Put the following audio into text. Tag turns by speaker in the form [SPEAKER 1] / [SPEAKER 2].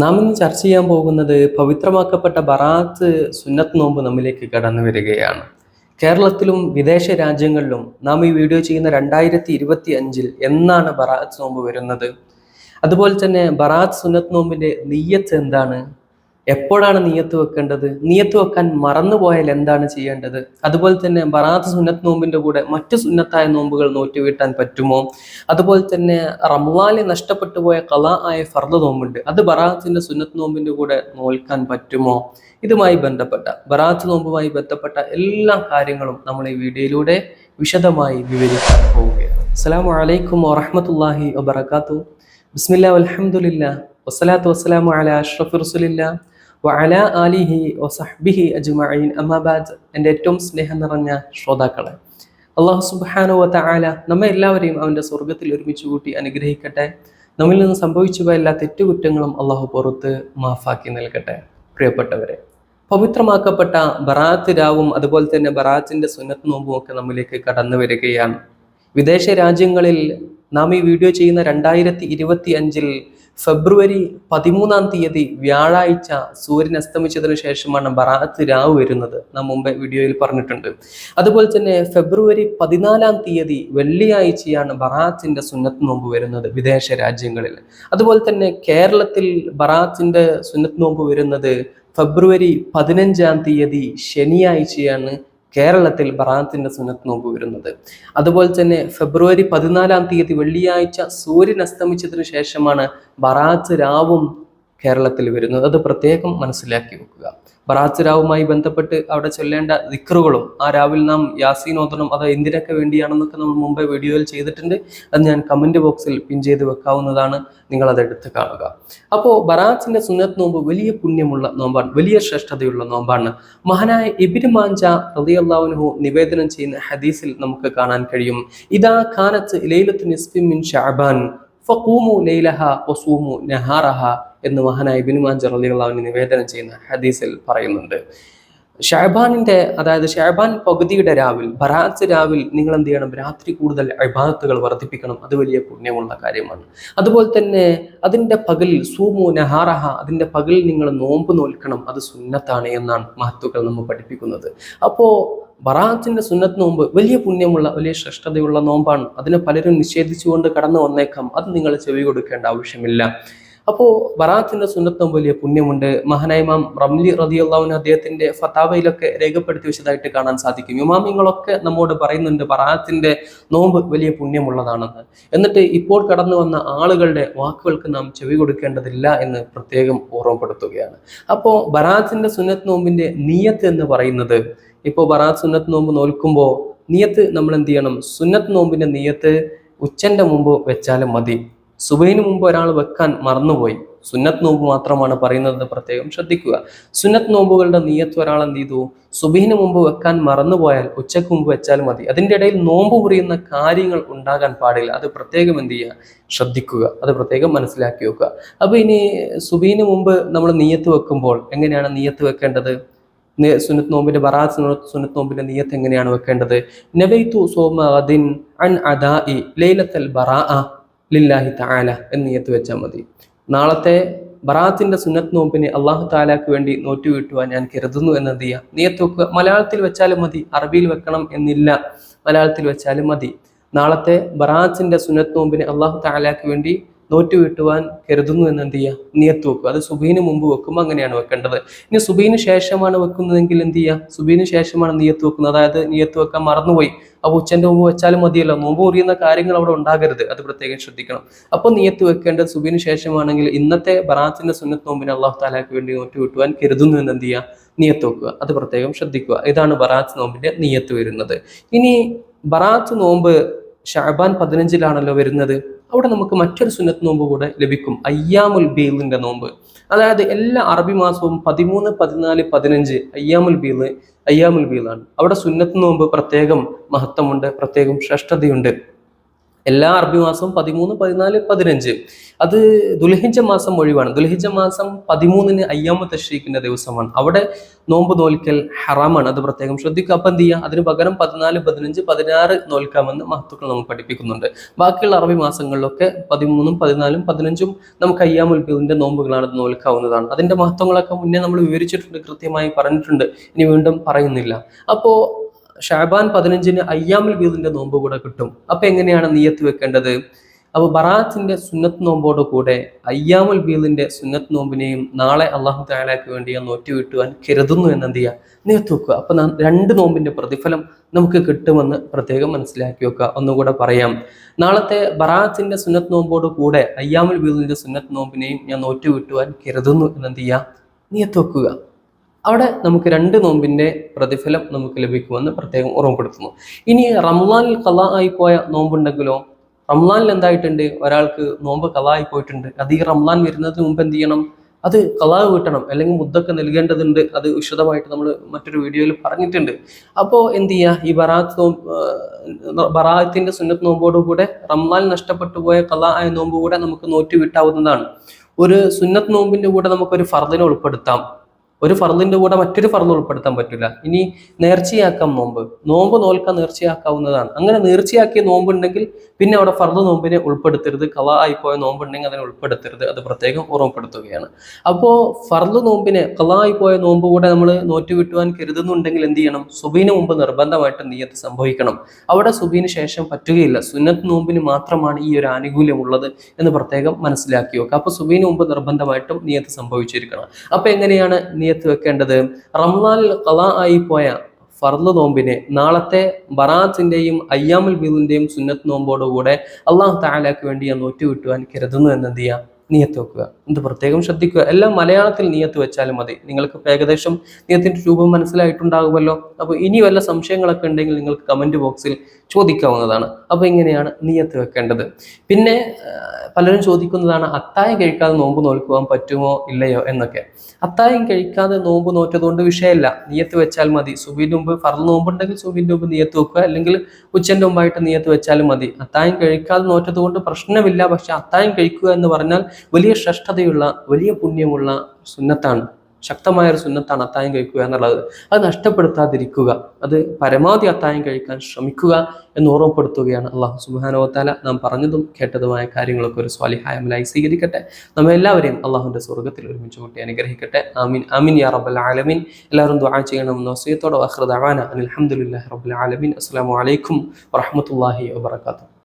[SPEAKER 1] നാം ഇന്ന് ചർച്ച ചെയ്യാൻ പോകുന്നത് പവിത്രമാക്കപ്പെട്ട ബറാത്ത് സുന്നത്ത് നോമ്പ് നമ്മിലേക്ക് കടന്നു വരികയാണ്. കേരളത്തിലും വിദേശ രാജ്യങ്ങളിലും നാം ഈ വീഡിയോ ചെയ്യുന്ന രണ്ടായിരത്തി ഇരുപത്തി അഞ്ചിൽ എന്നാണ് ബറാത്ത് നോമ്പ് വരുന്നത്. അതുപോലെ തന്നെ ബറാത്ത് സുന്നത്ത് നോമ്പിന്റെ നീയത്ത് എന്താണ്? എപ്പോഴാണ് നീയത്ത് വെക്കേണ്ടത്? നീയത്ത് വെക്കാൻ മറന്നുപോയാൽ എന്താണ് ചെയ്യേണ്ടത്? അതുപോലെ തന്നെ ബറാത്ത് സുന്നത്ത് നോമ്പിന്റെ കൂടെ മറ്റു സുന്നത്തായ നോമ്പുകൾ നോറ്റുവീട്ടാൻ പറ്റുമോ? അതുപോലെ തന്നെ റംലാലിൽ നഷ്ടപ്പെട്ടു പോയ കല ആയ ഫർദ് നോമ്പുണ്ട്. അത് ബറാത്തിന്റെ സുന്നത്ത് നോമ്പിന്റെ കൂടെ നോൽക്കാൻ പറ്റുമോ? ഇതുമായി ബന്ധപ്പെട്ട ബറാത്ത് നോമ്പുമായി ബന്ധപ്പെട്ട എല്ലാ കാര്യങ്ങളും നമ്മൾ ഈ വീഡിയോയിലൂടെ വിശദമായി വിവരിക്കാൻ പോവുകയാണ്. അസ്സാം വലൈക്കും വറഹമത്തല്ലാഹി വബർക്കാത്തു ബിസ്മില്ല അലഹമുല്ല വസ്സലാത്തു വസ്സലാമു അല അഷ്റഫ് റസുലില്ല വഅല ആലിഹി വസഹ്ബിഹി അജ്മഈൻ. അമ്മാബാദ് എന്റെ ഏറ്റവും സ്നേഹം നിറഞ്ഞ ശ്രോതാക്കളെ അള്ളാഹു സുബ്ഹാനഹു വ തആല നമ്മെ എല്ലാവരെയും അവന്റെ സ്വർഗത്തിൽ ഒരുമിച്ച് കൂട്ടി അനുഗ്രഹിക്കട്ടെ. നമ്മിൽ നിന്ന് സംഭവിച്ചു പോയ എല്ലാ തെറ്റുകുറ്റങ്ങളും അള്ളാഹു പുറത്ത് മാഫാക്കി നൽകട്ടെ. പ്രിയപ്പെട്ടവരെ പവിത്രമാക്കപ്പെട്ട ബറാത്ത് രാവും അതുപോലെ തന്നെ ബറാത്തിന്റെ സുന്നത്ത് നോമ്പും ഒക്കെ നമ്മിലേക്ക് കടന്നു വരികയാണ് വിദേശ രാജ്യങ്ങളിൽ നാം ഈ വീഡിയോ ചെയ്യുന്ന രണ്ടായിരത്തി ഇരുപത്തി അഞ്ചിൽ ഫെബ്രുവരി പതിമൂന്നാം തീയതി വ്യാഴാഴ്ച സൂര്യൻ അസ്തമിച്ചതിനു ശേഷമാണ് ബറാത്ത് രാവ് വരുന്നത്. നാം മുമ്പേ വീഡിയോയിൽ പറഞ്ഞിട്ടുണ്ട്. അതുപോലെ തന്നെ ഫെബ്രുവരി പതിനാലാം തീയതി വെള്ളിയാഴ്ചയാണ് ബറാത്തിന്റെ സുന്നത്ത് നോമ്പ് വരുന്നത് വിദേശ രാജ്യങ്ങളിൽ. അതുപോലെ തന്നെ കേരളത്തിൽ ബറാത്തിന്റെ സുന്നത്ത് നോമ്പ് വരുന്നത് ഫെബ്രുവരി പതിനഞ്ചാം തീയതി ശനിയാഴ്ചയാണ് കേരളത്തിൽ ബറാത്തിന്റെ സുന്നത്ത് നോമ്പ് വരുന്നത്. അതുപോലെ തന്നെ ഫെബ്രുവരി പതിനാലാം തീയതി വെള്ളിയാഴ്ച സൂര്യൻ അസ്തമിച്ചതിനു ശേഷമാണ് ബറാത്ത് രാവും കേരളത്തിൽ വരുന്നത്. അത് പ്രത്യേകം മനസ്സിലാക്കി വെക്കുക. ബറാത്ത് രാവുമായി ബന്ധപ്പെട്ട് അവിടെ ചൊല്ലേണ്ട ദിക്റുകളും ആ രാവിൽ നാം യാസീൻ ഓതണം അത് എന്തിനൊക്കെ വേണ്ടിയാണെന്നൊക്കെ നമ്മൾ മുമ്പേ വീഡിയോയിൽ ചെയ്തിട്ടുണ്ട്. അത് ഞാൻ കമന്റ് ബോക്സിൽ പിൻ ചെയ്ത് വെക്കാവുന്നതാണ്. നിങ്ങൾ അത് എടുത്ത് കാണുക. അപ്പോൾ ബറാത്തിന്റെ സുന്നത്ത് നോമ്പ് വലിയ പുണ്യമുള്ള നോമ്പാണ് വലിയ ശ്രേഷ്ഠതയുള്ള നോമ്പാണ്. മഹാനായ ഇബിന് മാഞ്ച റളിയല്ലാഹുൻഹു നിവേദനം ചെയ്യുന്ന ഹദീസിൽ നമുക്ക് കാണാൻ കഴിയും. ഇതാ കാനത്ത് ലൈലത്ത് നിസ്ബിൻ മിൻ ഫഖൂമു ലൈലഹ വസൂമു നഹാറഹ എന്ന് മഹാനായ ഇബിന് മാഞ്ച റളിയല്ലാഹുവിന് നിവേദനം ചെയ്യുന്ന ഹദീസിൽ പറയുന്നുണ്ട്. ഷഹബാനിന്റെ അതായത് ഷഹബാൻ പകുതിയുടെ രാവിൽ ബറാത്ത് രാവിൽ നിങ്ങൾ എന്ത് ചെയ്യണം? രാത്രി കൂടുതൽ അഭിഭാഗത്തുകൾ വർദ്ധിപ്പിക്കണം. അത് വലിയ പുണ്യമുള്ള കാര്യമാണ്. അതുപോലെ തന്നെ അതിന്റെ പകൽ സൂമു നഹാറഹ അതിന്റെ പകൽ നിങ്ങൾ നോമ്പ് നോൽക്കണം. അത് സുന്നത്താണ് എന്നാണ് മഹത്തുക്കൾ നമ്മൾ പഠിപ്പിക്കുന്നത്. അപ്പോ ബറാത്തിന്റെ സുന്നത്ത് നോമ്പ് വലിയ പുണ്യമുള്ള വലിയ ശ്രേഷ്ഠതയുള്ള നോമ്പാണ്. അതിനെ പലരും നിഷേധിച്ചുകൊണ്ട് കടന്നു വന്നേക്കാം. അത് നിങ്ങൾ ചെവി കൊടുക്കേണ്ട ആവശ്യമില്ല. അപ്പോൾ ബറാത്തിന്റെ സുന്നത്തും വലിയ പുണ്യമുണ്ട്. മഹനൈമാം റംലി റതിയുള്ളവന് അദ്ദേഹത്തിന്റെ ഫത്താവയിലൊക്കെ രേഖപ്പെടുത്തി വെച്ചതായിട്ട് കാണാൻ സാധിക്കും. ഇമാമിങ്ങളൊക്കെ നമ്മോട് പറയുന്നുണ്ട് ബറാത്തിന്റെ നോമ്പ് വലിയ പുണ്യമുള്ളതാണെന്ന്. എന്നിട്ട് ഇപ്പോൾ കടന്നു വന്ന ആളുകളുടെ വാക്കുകൾക്ക് നാം ചെവി കൊടുക്കേണ്ടതില്ല എന്ന് പ്രത്യേകം ഓർമ്മപ്പെടുത്തുകയാണ്. അപ്പോൾ ബറാത്തിന്റെ സുന്നത്ത് നോമ്പിന്റെ നീയത്ത് എന്ന് പറയുന്നത് ഇപ്പോൾ ബറാത്ത് സുന്നത്ത് നോമ്പ് നോൽക്കുമ്പോൾ നിയത്ത് നമ്മൾ എന്ത് ചെയ്യണം? സുന്നത്ത് നോമ്പിന്റെ നിയത്ത് ഉച്ചന്റെ മുമ്പ് വെച്ചാലും മതി. സുബൈന് മുമ്പ് ഒരാൾ വെക്കാൻ മറന്നുപോയി. സുന്നത്ത് നോമ്പ് മാത്രമാണ് പറയുന്നത് പ്രത്യേകം ശ്രദ്ധിക്കുക. സുന്നത്ത് നോമ്പുകളുടെ നീയത്ത് ഒരാൾ എന്ത് ചെയ്തു? സുബൈന് മുമ്പ് വെക്കാൻ മറന്നുപോയാൽ ഉച്ചയ്ക്ക് മുമ്പ് വെച്ചാൽ മതി. അതിന്റെ ഇടയിൽ നോമ്പ് പുറിയുന്ന കാര്യങ്ങൾ ഉണ്ടാകാൻ പാടില്ല. അത് പ്രത്യേകം എന്ത് ചെയ്യുക? ശ്രദ്ധിക്കുക. അത് പ്രത്യേകം മനസ്സിലാക്കി വെക്കുക. അപ്പൊ ഇനി സുബീന് മുമ്പ് നമ്മൾ നീയത്ത് വെക്കുമ്പോൾ എങ്ങനെയാണ് നീയത്ത് വെക്കേണ്ടത്? സുന്നത്ത് നോമ്പിന്റെ ബറാത്ത് സുന്നത്ത് നോമ്പിന്റെ നിയത്ത് എങ്ങനെയാണ് വെക്കേണ്ടത്? നബൈത്തു സോമദിൻ അൻ അദാഇ ലൈലത്തൽ ബറാഅ ലില്ലാഹി തആല എന്ന് നിയത്ത് വെച്ചാൽ മതി. നാളത്തെ ബറാത്തിന്റെ സുന്നത്ത് നോമ്പിനെ അള്ളാഹു താലാക്ക് വേണ്ടി നോറ്റു വീട്ടുവാൻ ഞാൻ കരുതുന്നു എന്ന് എന്ത് നീയത്ത് നിയത്ത് വെക്കുക. മലയാളത്തിൽ വെച്ചാലും മതി. അറബിയിൽ വെക്കണം എന്നില്ല. മലയാളത്തിൽ വെച്ചാലും മതി. നാളത്തെ ബറാത്തിന്റെ സുന്നത്ത് നോമ്പിനെ അള്ളാഹു താലാക്ക് വേണ്ടി നോറ്റു വീട്ടുവാൻ കരുതുന്നു എന്ന് എന്ത് ചെയ്യുക നിയത്ത് വെക്കുക അത് സുബീന് മുമ്പ് വെക്കുമ്പോൾ അങ്ങനെയാണ് വെക്കേണ്ടത്. ഇനി സുബീന് ശേഷമാണ് വെക്കുന്നതെങ്കിൽ എന്ത് ചെയ്യുക സുബീന് ശേഷമാണ് നിയത്ത് വെക്കുന്നത്. അതായത് നിയത്ത് വെക്കാൻ മറന്നുപോയി. അപ്പോൾ ഉച്ചന്റെ മുമ്പ് വെച്ചാലും മതിയല്ലോ. നോമ്പ് മുറിയുന്ന കാര്യങ്ങൾ അവിടെ ഉണ്ടാകരുത്. അത് പ്രത്യേകം ശ്രദ്ധിക്കണം. അപ്പോൾ നിയത്ത് വെക്കേണ്ടത് സുബീന് ശേഷമാണെങ്കിൽ ഇന്നത്തെ ബറാത്തിന്റെ സുന്നത്ത് നോമ്പിന് അള്ളാഹു താലാക്ക് വേണ്ടി നോറ്റ് വിട്ടുവാൻ കരുതുന്നു എന്ന് എന്ത് ചെയ്യുക നിയത്ത് വെക്കുക. അത് പ്രത്യേകം ശ്രദ്ധിക്കുക. ഇതാണ് ബറാത്ത് നോമ്പിന്റെ നിയത്ത് വരുന്നത്. ഇനി ബറാത്ത് നോമ്പ് ഷാബാൻ പതിനഞ്ചിലാണല്ലോ വരുന്നത്. അവിടെ നമുക്ക് മറ്റൊരു സുന്നത്ത് നോമ്പ് കൂടെ ലഭിക്കും. അയ്യാമുൽ ബീലിന്റെ നോമ്പ്. അതായത് എല്ലാ അറബി മാസവും പതിമൂന്ന് പതിനാല് പതിനഞ്ച് അയ്യാമുൽ ബീൽ അയ്യാമുൽ ബീലാണ്. അവിടെ സുന്നത്ത് നോമ്പ് പ്രത്യേകം മഹത്വമുണ്ട് പ്രത്യേകം ശ്രേഷ്ഠതയുണ്ട്. എല്ലാ അറബി മാസവും പതിമൂന്ന് പതിനാല് പതിനഞ്ച്. അത് ദുൽഹിജ മാസം ഒഴിവാണ്. ദുൽഹിജ മാസം പതിമൂന്നിന് അയ്യാമ തശ്രീഖിന്റെ ദിവസമാണ്. അവിടെ നോമ്പ് നോൽക്കൽ ഹറാമാണ്. അത് പ്രത്യേകം ശ്രദ്ധിക്കുക. അപ്പം എന്ത് ചെയ്യുക? അതിന് പകരം പതിനാല് പതിനഞ്ച് പതിനാറ് നോൽക്കാമെന്ന് മഹത്തുക്കൾ നമുക്ക് പഠിപ്പിക്കുന്നുണ്ട്. ബാക്കിയുള്ള അറബി മാസങ്ങളിലൊക്കെ പതിമൂന്നും പതിനാലും പതിനഞ്ചും നമുക്ക് അയ്യാമുൽ ബീദിന്റെ നോമ്പുകളാണ് നോൽക്കാവുന്നതാണ്. അതിന്റെ മഹത്വങ്ങളൊക്കെ മുന്നേ നമ്മൾ വിവരിച്ചിട്ടുണ്ട് കൃത്യമായി പറഞ്ഞിട്ടുണ്ട്. ഇനി വീണ്ടും പറയുന്നില്ല. അപ്പോൾ ഷാബാൻ പതിനഞ്ചിന് അയ്യാമിൽ ബീദിന്റെ നോമ്പ് കൂടെ കിട്ടും. അപ്പൊ എങ്ങനെയാണ് നീയത്ത് വെക്കേണ്ടത്? അപ്പോൾ ബറാത്തിന്റെ സുന്നത്ത് നോമ്പോട് കൂടെ അയ്യാമുൽ ബീദിന്റെ സുന്നത്ത് നോമ്പിനെയും നാളെ അള്ളാഹു താലാക്ക് വേണ്ടി ഞാൻ നോറ്റുവിട്ടുവാൻ കരുതുന്നു എന്ന് എന്ത് ചെയ്യുക നീയത്ത് വെക്കുക. അപ്പൊ രണ്ട് നോമ്പിന്റെ പ്രതിഫലം നമുക്ക് കിട്ടുമെന്ന് പ്രത്യേകം മനസ്സിലാക്കി വെക്കുക. ഒന്നുകൂടെ പറയാം. നാളത്തെ ബറാത്തിന്റെ സുന്നത്ത് നോമ്പോട് കൂടെ അയ്യാമുൽ ബീദിന്റെ സുന്നത്ത് നോമ്പിനെയും ഞാൻ നോറ്റുവിട്ടുവാൻ കരുതുന്നു എന്ന് എന്ത് ചെയ്യുക നീയത്ത് വെക്കുക. അവിടെ നമുക്ക് രണ്ട് നോമ്പിന്റെ പ്രതിഫലം നമുക്ക് ലഭിക്കുമെന്ന് പ്രത്യേകം ഓർമ്മപ്പെടുത്തുന്നു. ഇനി റംലാനിൽ കല ആയി പോയ നോമ്പുണ്ടെങ്കിലോ? റംലാനിൽ എന്തായിട്ടുണ്ട്? ഒരാൾക്ക് നോമ്പ് കല ആയി പോയിട്ടുണ്ട്. അത് ഈ റംലാൻ വരുന്നതിന് മുമ്പ് എന്ത് ചെയ്യണം? അത് കലാ കിട്ടണം. അല്ലെങ്കിൽ മുദ്ദൊക്കെ നൽകേണ്ടതുണ്ട്. അത് വിശദമായിട്ട് നമ്മൾ മറ്റൊരു വീഡിയോയിൽ പറഞ്ഞിട്ടുണ്ട്. അപ്പോൾ എന്ത് ചെയ്യുക ഈ ബറാത്ത് നോമ്പ് ബറാത്തിന്റെ സുന്നത്ത് നോമ്പോടുകൂടെ റംലാൻ നഷ്ടപ്പെട്ടു പോയ കല ആയ നോമ്പ് കൂടെ നമുക്ക് നോറ്റ് വിട്ടാവുന്നതാണ്. ഒരു സുന്നത്ത് നോമ്പിന്റെ കൂടെ നമുക്കൊരു ഫർദിനെ ഉൾപ്പെടുത്താം. ഒരു ഫർദിന്റെ കൂടെ മറ്റൊരു ഫർദ് ഉൾപ്പെടുത്താൻ പറ്റില്ല. ഇനി നേർച്ചയാക്കാം നോമ്പ്. നോമ്പ് നോൽക്കാൻ നേർച്ചയാക്കാവുന്നതാണ്. അങ്ങനെ നേർച്ചയാക്കിയ നോമ്പ് ഉണ്ടെങ്കിൽ പിന്നെ അവിടെ ഫർദ് നോമ്പിനെ ഉൾപ്പെടുത്തരുത് കല ആയിപ്പോയ നോമ്പുണ്ടെങ്കിൽ അതിനെ ഉൾപ്പെടുത്തരുത് അത് പ്രത്യേകം ഓർമ്മപ്പെടുത്തുകയാണ്. അപ്പോൾ ഫർദ് നോമ്പിനെ കല ആയിപ്പോയ നോമ്പ് കൂടെ നമ്മൾ നോറ്റുവിട്ടുവാൻ കരുതുന്നുണ്ടെങ്കിൽ എന്ത് ചെയ്യണം? സുബീന് മുമ്പ് നിർബന്ധമായിട്ട് നീയത്ത് സംഭവിക്കണം. അവിടെ സുബീന് ശേഷം പറ്റുകയില്ല. സുന്നത്ത് നോമ്പിന് മാത്രമാണ് ഈ ഒരു ആനുകൂല്യം ഉള്ളത് എന്ന് പ്രത്യേകം മനസ്സിലാക്കി വെക്കുക. അപ്പൊ സുബീന് മുമ്പ് നിർബന്ധമായിട്ടും നീയത്ത് സംഭവിച്ചിരിക്കണം. അപ്പൊ എങ്ങനെയാണ് നീയത്ത് വെക്കേണ്ടത്? റംലാനിൽ കലാ ആയി പോയ ഫർദ് നോമ്പിനെ. നാളത്തെ ബറാത്തിന്റെയും അയ്യാമുൽ ബീദിന്റെയും സുന്നത്ത് നോമ്പോടുകൂടെ അള്ളാഹു താലാക്ക് വേണ്ടി ഞാൻ നോറ്റ് വിട്ടുവാൻ കരുതുന്നു. എന്ന് എന്ത് ചെയ്യുക നിയത്ത് വെക്കുക. ഇത് പ്രത്യേകം ശ്രദ്ധിക്കുക? എല്ലാം മലയാളത്തിൽ നിയത്ത് വെച്ചാലും മതി. നിങ്ങൾക്ക് ഏകദേശം നിയത്തിന്റെ രൂപം മനസ്സിലായിട്ടുണ്ടാകുമല്ലോ. അപ്പോൾ ഇനി വല്ല സംശയങ്ങളൊക്കെ ഉണ്ടെങ്കിൽ നിങ്ങൾക്ക് കമന്റ് ബോക്സിൽ ചോദിക്കാവുന്നതാണ്. അപ്പോൾ ഇങ്ങനെയാണ് നിയത്ത് വെക്കേണ്ടത്. പിന്നെ പലരും ചോദിക്കുന്നതാണ് അത്തായം കഴിക്കാതെ നോമ്പ് നോൽക്കുവാൻ പറ്റുമോ ഇല്ലയോ? എന്നൊക്കെ. അത്തായം കഴിക്കാതെ നോമ്പ് നോറ്റതുകൊണ്ട് വിഷയമല്ല നിയത്ത് വെച്ചാൽ മതി. സുബിന്റെ മുമ്പ് ഫർദ് നോമ്പുണ്ടെങ്കിൽ സുബിന്റെ മുമ്പ് നിയത്ത് വെക്കുക. അല്ലെങ്കിൽ ഉച്ചന്റെ മുമ്പായിട്ട് നിയത്ത് വെച്ചാലും മതി. അത്തായം കഴിക്കാതെ നോറ്റതുകൊണ്ട് പ്രശ്നമില്ല. പക്ഷെ അത്തായം കഴിക്കുക എന്ന് പറഞ്ഞാൽ വലിയ ശ്രേഷ്ഠതയുള്ള വലിയ പുണ്യമുള്ള സുന്നത്താണ് ശക്തമായ ഒരു സുന്നത്താണ് അത്തായം കഴിക്കുക എന്നുള്ളത്. അത് നഷ്ടപ്പെടുത്താതിരിക്കുക അത് പരമാവധി അത്തായം കഴിക്കാൻ ശ്രമിക്കുക എന്ന് ഓർമ്മപ്പെടുത്തുകയാണ് അള്ളാഹു സുബാനോത്താല നാം പറഞ്ഞതും കേട്ടതുമായ കാര്യങ്ങളൊക്കെ ഒരു സ്വാലിഹായമലായി സ്വീകരിക്കട്ടെ. നമ്മൾ എല്ലാവരെയും അള്ളാഹുവിന്റെ സ്വർഗത്തിൽ ഒരുമിച്ച് കൂട്ടി അനുഗ്രഹിക്കട്ടെ. ആമീൻ. ആമീൻ യാ റബ്ബൽ ആലമീൻ. എല്ലാവരും ദുആ ചെയ്യണമെന്ന് വസിയത്തോടെ അഖ്റദാന അനിൽ അൽഹംദുലില്ലാഹി റബ്ബിൽ ആലമീൻ. അസ്സലാമു അലൈക്കും വറഹ്മത്തുള്ളാഹി വബറകാതുഹു.